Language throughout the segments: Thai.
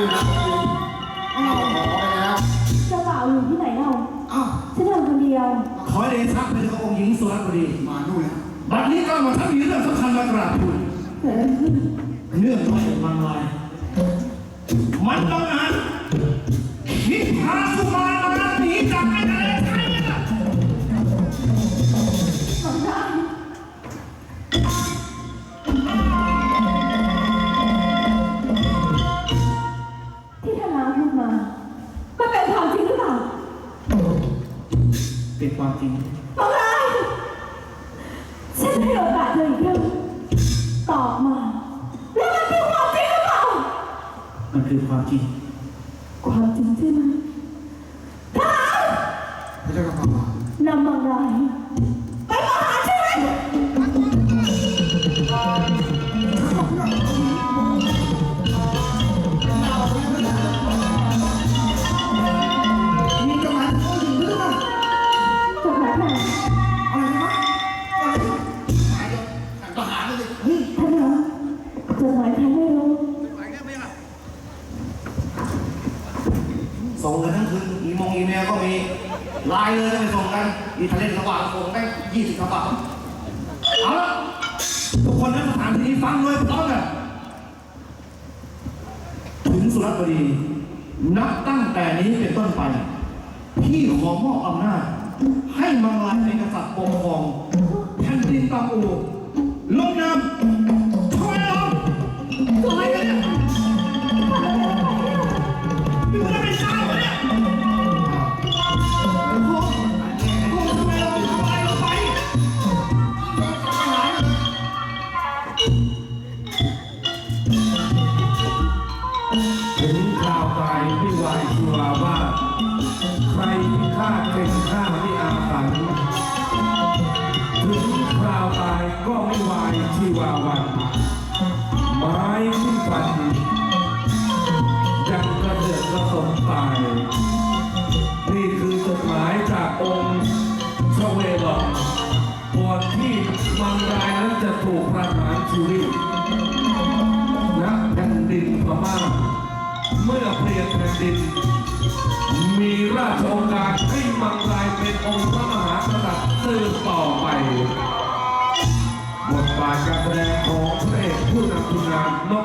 อยู่นะเอาหมอไปแล้วเจ้าบ่าวอยู่ที่ไหนเล่าอ้าวฉันเดินคนเดียว ขอเดชะเป็นองค์หญิงสุรบดีมานู่นแล้วบัดนี้ก็มาทำมีเรื่องสำคัญมากราบทูลเกิดอะไรขึ้นเนื่องด้วยมันลอยมันต้อง จริงบอกเลยฉันให้โอกาสเธออีกครั้งตอบมา แล้วมันคือความจริงหรือเปล่า มันคือความจริง ความจริงใช่ไหม ส่งกันทั้งคืนอีมงอีเมลก็มีไลน์เลยต้องไปส่งกันอีทะเลสว่างส่งได้ยี่สิบกระเป๋าเอาละทุกคนในสถานที่นี้ฟังเลยพร้อมกันถึงสุรบดีนับตั้งแต่นี้เป็นต้นไป พี่ขอมอบอำนาจให้มังลายเป็นกษัตริย์ปกครองแผ่นดินตาอูลงนามช่วยเราทำไมกันเนี่ย ชีวาวัน ไม้ที่ฟันยังกระเดือกกระสมตาย นี่คือจดหมายจากองค์ชเวลองก่อนที่มังรายนั้นจะถูกประหารชีวิตณแผ่นดินพม่าเมื่อเปลี่ยนแผ่นดิน มีราชองการให้มังรายเป็นองค์พระมหากษัตริย์สืบต่อ บาทการแสดงของพระเอกผู้นำทีมงานนก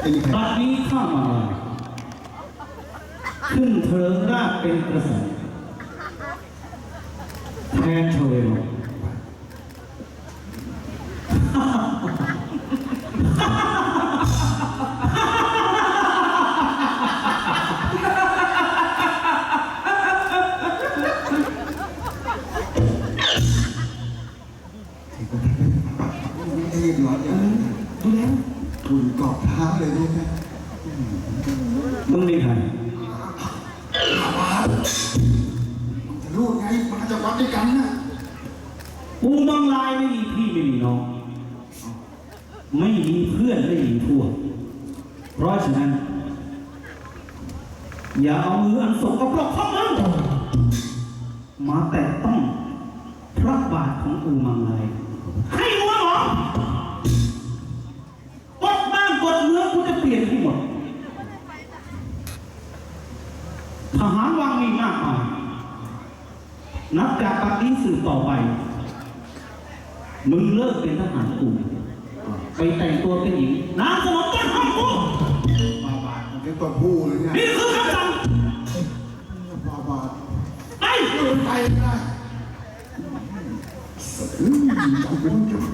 ไอ้นี่ใครบัดนี้ข้ามาลายขึ้นเทิงราชเป็นกระแสแทนชเวล รู้ไงมาจากวัดด้วยกันนะกูมังลายไม่มีพี่ไม่มีน้อง ไม่มีเพื่อนไม่มีพวก เพราะฉะนั้น อย่าเอามืออันสกปรกของมึงมาแตะต้องพระบาทของอูมังลาย นับจากบัดนี้สืบต่อไป มึงเลิกเป็นทหารกูไปแต่งตัวเป็นหญิงนางสนมต้นห้องกูบาบาทมันเป็นตัวผู้เลยเนี่ยนี่คือคำสั่งบาบาทไปเดินไปไม่ได้อืมกูเป็นจุด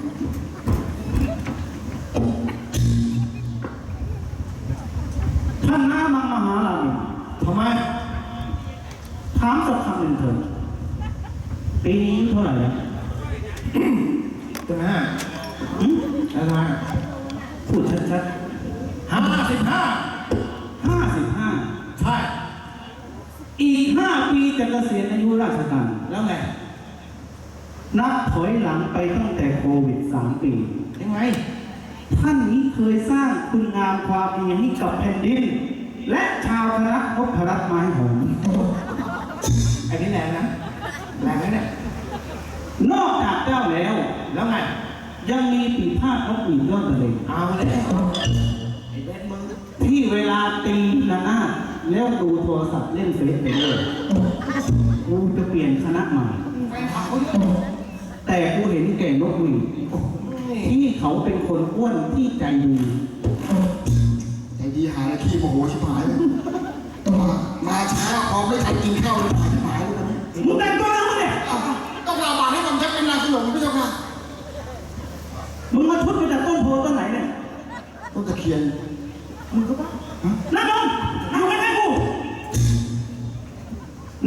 ท่านน้ามังมหาลามินทำไม ถามสักคำหนึ่งเถิด ปีนี้อายุเท่าไหร่แล้วใช่ไหมหืมอะไรพูดชัดห้าสิบห้าๆห้าสิบห้าใช่ อีกห้าปีจะเกษียณอายุราชการ แล้วไงนับถอยหลังไปตั้งแต่โควิดสามปี ยังไง ท่านนี้เคยสร้างคุณงามความดีให้กับแผ่นดิน และชาวคณะนพรัตน์ไม้หอมไอ้นี่แรงนะ แรงไหมเนี่ยนอกจากเจ้าแล้ว แล้วไง ยังมีปีพาดนกหวีดยอดทะเลเอาแล้วไอ้เบ็ดมึงที่เวลาตีระนาดแล้วดูโทรศัพท์เล่นเฟซไปด้วยกูจะเปลี่ยนคณะใหม่แฟนคลับเขาเยอะแต่กูเห็นแก่นกหวีดที่เขาเป็นคนอ้วนที่ใจดี ต้นตะเคียนนั่งลงนั่งไว้ให้กู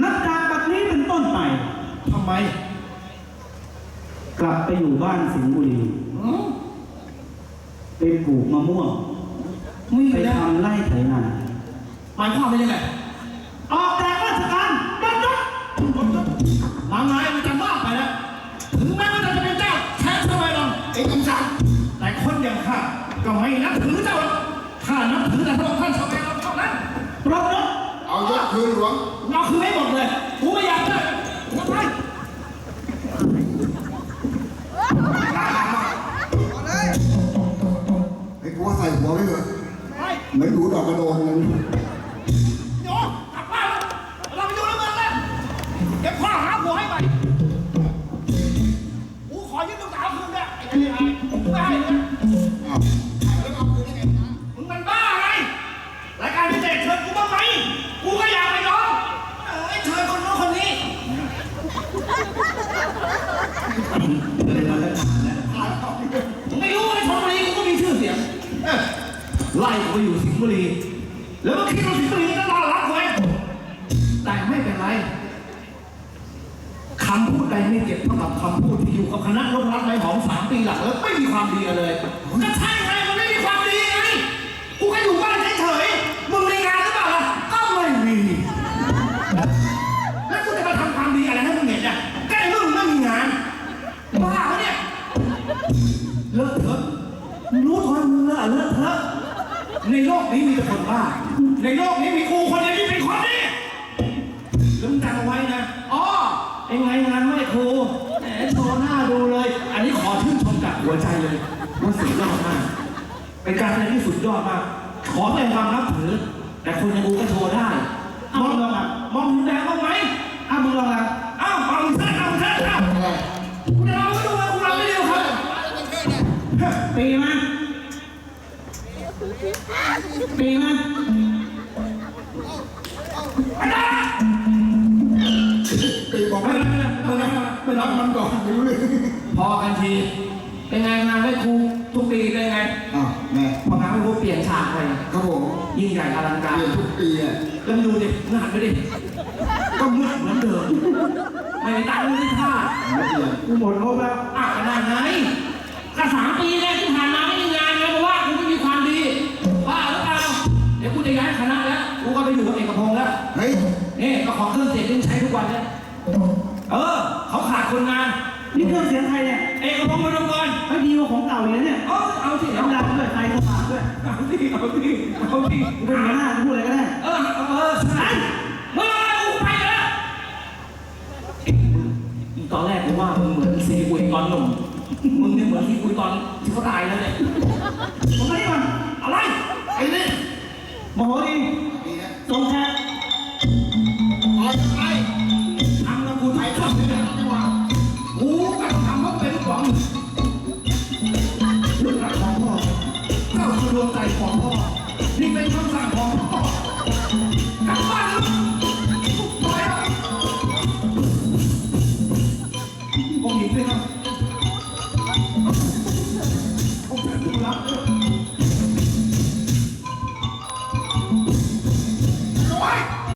นับจากบัดนี้เป็นต้นไปทำไม กลับไปอยู่บ้านสิงห์บุรีอืมไปปลูกมะม่วงมีไปนะทำไร่ไถนาหมายความว่ายังไงออกจากราชการยศยศบางนายมันจะมากไปแล้วถึงแม้ว่าจะ ไม่นับถือเจ้าหรอกข้านับถือแต่พระองค์ท่านชาวเองเท่านั้นปลดยศเอายศคืนหลวงเราคือให้หมดเลยกูไม่อยากได้ทำไมไอ้กูว่าใส่หัวไว้เถอะเหมือนดูดอกกระโดนนั่น ไล่กูไปอยู่สิงห์บุรี แล้วมึงคิดว่าสิงห์บุรีจะต้อนรับกูไหมแต่ไม่เป็นไรคำพูดใดไม่เก็บเท่ากับคำพูดที่อยู่กับคณะรบรัฐในหอมสามปีหลังแล้วไม่มีความดีเลย ในโลกนี้มีแต่คนบ้า ในโลกนี้มีกูคนเดียวที่เป็นคนดีแล้วมึงจำเอาไว้นะอ๋อไอ้ไงงานไหว้ครูแหมโชว์หน้าดูเลย อันนี้ขอชื่นชมจากหัวใจเลยว่าสุดยอดมากเป็นการแสดงที่สุดยอดมาก ขอเป็นความนับถือ แต่คนอย่างกูก็โชว์ได้มองลองอะมองถึงแดงบ้างไหมอ้าวมึงลองละอ้าวเอาเถอะเอาเถอะเอาอะไรกูจะเอาไปดูกูเอาไปเดียวครับปีมา ปีมาไปนะตีบอกไม่ไม่เป็นไรไม่เป็นไม่รับมันก่อนไม่รู้เลยพอกันที เป็นไงงานไหว้ครูทุกปีเป็นไงอ้าวแม่พองานไหว้ครูเปลี่ยนฉากไปครับผมยิ่งใหญ่อลังการลี่ยนทุกปีอะแล้วดูดิงานไปดิก็มืดเหมือนเดิมไม่ได้ตั้งไม่ได้ท่าไม่เปลี่ยนกูหมดงบแล้วอะขนาดไหนก็สามปีแรกที่ผ่านมา ยนี่ก็ของเครื่องเสียงที่ใช้ทุกวันเนี่ยเออ เขาขาดคนงานนี่เครื่องเสียงไทยเนี่ยเอกพงษ์มาดูก่อนไม่ดีกว่าของเก่าเลยเนี่ยเอาเอาสิเอาน้ำดังด้วยไฟสว่างด้วยเอาสิเอาสิเอาสิกูเป็นหัวหน้ากูพูดอะไรก็ได้เออเออใช่เมื่อไรกูไปแล้วอีตอนแรกกูว่ามึงเหมือนซีอุยตอนหนุ่มมึงเนี่ยเหมือนซีอุยตอนที่เขาตายแล้วเนี่ยผมไม่ได้ก่อนอะไรไอ้นี่โมโหดีปีนะทรงแท้